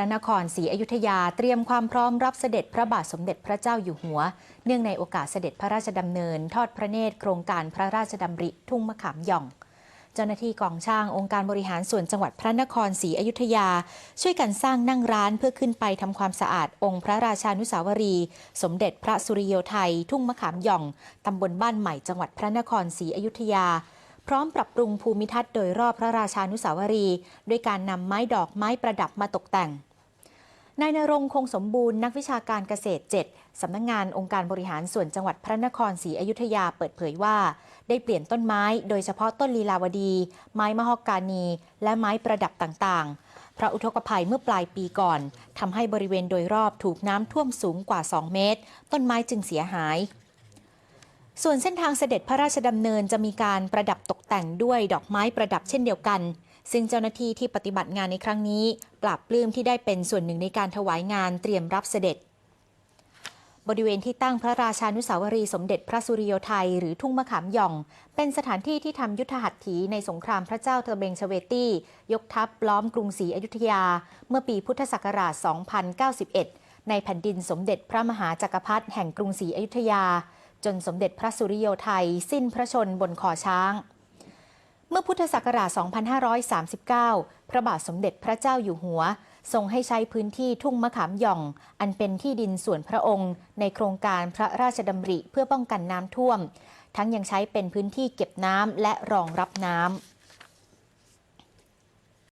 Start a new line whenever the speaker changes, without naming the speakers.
พระนครศรีอยุธยาเตรียมความพร้อมรับเสด็จพระบาทสมเด็จพระเจ้าอยู่หัว เนื่องในโอกาสเสด็จพระราชดำเนิน ทอดพระเนตรโครงการพระราชดำริทุ่งมะขามหย่อง เจ้าหน้าที่กองช่างองค์การบริหารส่วนจังหวัดพระนครศรีอยุธยา ช่วยกันสร้างนั่งร้านเพื่อขึ้นไปทำความสะอาดองค์พระราชานุสาวรี สมเด็จพระสุริโยไทย ทุ่งมะขามหย่องตำบลบ้านใหม่จังหวัดพระนครศรีอยุธยาพร้อมปรับปรุงภูมิทัศน์โดยรอบพระราชานุสาวรี ด้วยการนำไม้ดอกไม้ประดับมาตกแต่ง นายนรงคงสมบูรณ์นักวิชาการเกษตร 7 สำนักงงานองค์การบริหารส่วนจังหวัดพระนครศรีอยุธยาเปิดเผยว่า ได้เปลี่ยนต้นไม้ โดยเฉพาะต้นลีลาวดี ไม้มะฮอกกานี และไม้ประดับต่างๆ พระอุทกภัยเมื่อปลายปีก่อนทำให้บริเวณโดยรอบถูกน้ำท่วมสูงกว่า 2 เมตร ต้นไม้จึงเสียหายส่วนเส้นทางเสด็จพระราชดำเนินจะมีการประดับตกแต่งด้วยดอกไม้ประดับเช่นเดียวกัน ซึ่งเจ้าหน้าที่ที่ปฏิบัติงานในครั้งนี้ ปราบปลื้มที่ได้เป็นส่วนหนึ่งในการถวายงานเตรียมรับเสด็จ บริเวณที่ตั้งพระราชานุสาวรีสมเด็จพระสุริโยไทยหรือทุ่งมะขามหย่อง เป็นสถานที่ที่ทำยุทธหัตถีในสงครามพระเจ้าเทอเบงชเวตี้ ยกทัพล้อมกรุงศรีอยุธยา เมื่อปีพุทธศักราช 2091 ในแผ่นดินสมเด็จพระมหาจักรพรรดิแห่งกรุงศรีอยุธยา จนสมเด็จพระสุริโยไทยสิ้นพระชนบนคอช้าง มื่อพุทธศักราช 2539 พระบาทสมเด็จพระเจ้าอยู่หัว ทรงให้ใช้พื้นที่ทุ่งมะขามหย่อง อันเป็นที่ดินส่วนพระองค์ ในโครงการพระราชดำริเพื่อป้องกันน้ำท่วม ทั้งยังใช้เป็นพื้นที่เก็บน้ำและรองรับน้ำ